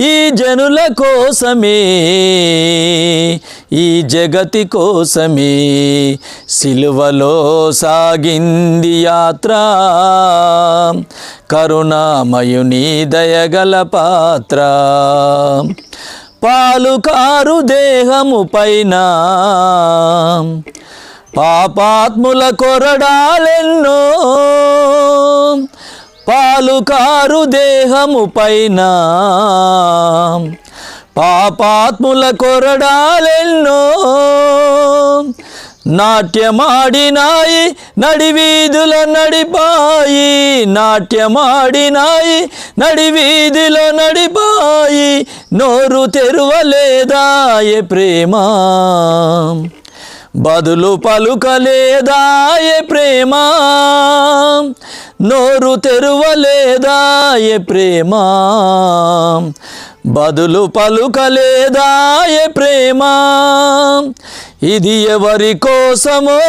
ఈ జనుల కోసమే ఈ జగతి కోసమే సిలువలో సాగింది యాత్ర. కరుణామయుని దయగల పాత్ర. పాలుకారు దేహము పైన పాపాత్ముల కొరడాలెన్నో పాలుకారు దేహము పైన. పాపాత్ముల కొరడాలెన్నో. నాట్యమాడినాయి నడివీధుల నడిపాయి. నాట్యమాడినాయి నడివీధిలో నడిపాయి. నోరు తెరువలేదాయ ప్రేమ. బదులు పలుకలేదాయే ప్రేమ? నోరు తెరువలేదాయే ప్రేమ? బదులు పలుకలేదాయే ప్రేమ? ఇది ఎవరి కోసమో?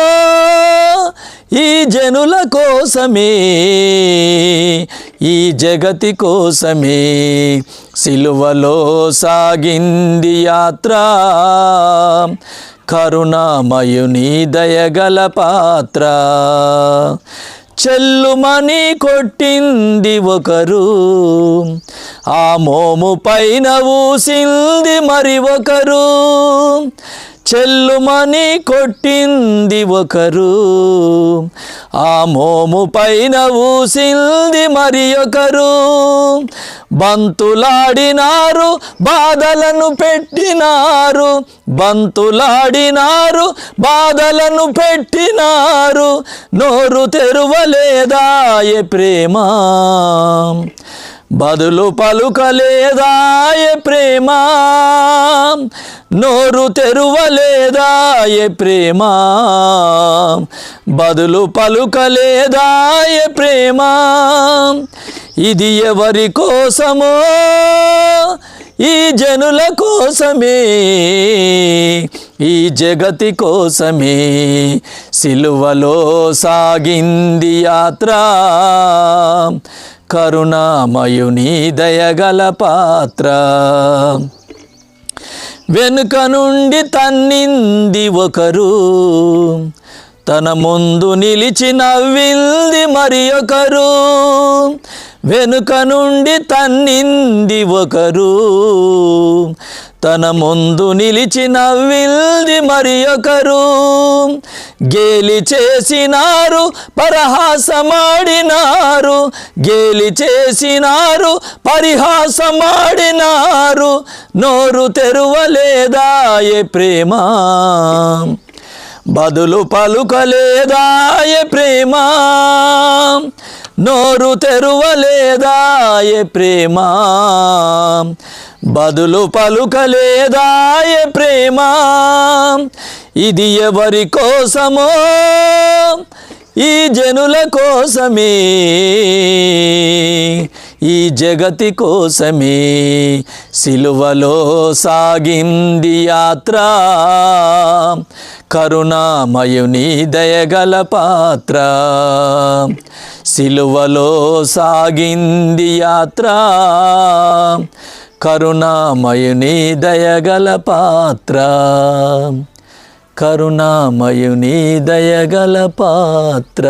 ఈ జనుల కోసమే? ఈ జగతి కోసమే? సిలువలో సాగింది యాత్ర. కరుణామయుని దయగల పాత్ర. చెల్లుమని కొట్టింది ఒకరు ఆ మోము పైన ఊసింది మరి ఒకరు. చెల్లుమని కొట్టింది ఒకరు ఆ మోము పైన ఊసింది మరి ఒకరు. బంతులాడినారు బాధలను పెట్టినారు. బంతులాడినారు బాధలను పెట్టినారు. నోరు తెరువలేదాయే ప్రేమ? బదులు పలుకలేదాయ ప్రేమ? నోరు తెరువలేదాయే ప్రేమ? బదులు పలుకలేదాయే ప్రేమ? ఇది ఎవరి కోసమో? ఈ జనుల కోసమే? ఈ జగతి కోసమే? సిలువలో సాగింది యాత్ర. కరుణామయుని దయగల పాత్ర. వెనుక నుండి తన్నింది ఒకరు. తన ముందు నిలిచి నవ్వింది మరి ఒకరు. వెనుక నుండి తన్నింది ఒకరు. తన ముందు నిలిచి నవ్వింది మరి ఒకరు. గేలి చేసినారు పరహాసమాడినారు. గేలి చేసినారు పరిహాసమాడినారు. నోరు తెరువలేదాయే ప్రేమ? బదులు పలుకలేదాయే ప్రేమ? నోరు తెరువలేదాయే ప్రేమ? బదులు పలుకలేదాయే ప్రేమ? ఇది ఎవరి కోసమో? ఈ జనుల కోసమే? ఈ జగతి కోసమే సిలువలో సాగింది యాత్ర. కరుణామయుని దయగల పాత్ర. సిలువలో సాగింది యాత్ర. కరుణామయుని దయగల పాత్ర. కరుణామయుని దయగల పాత్ర.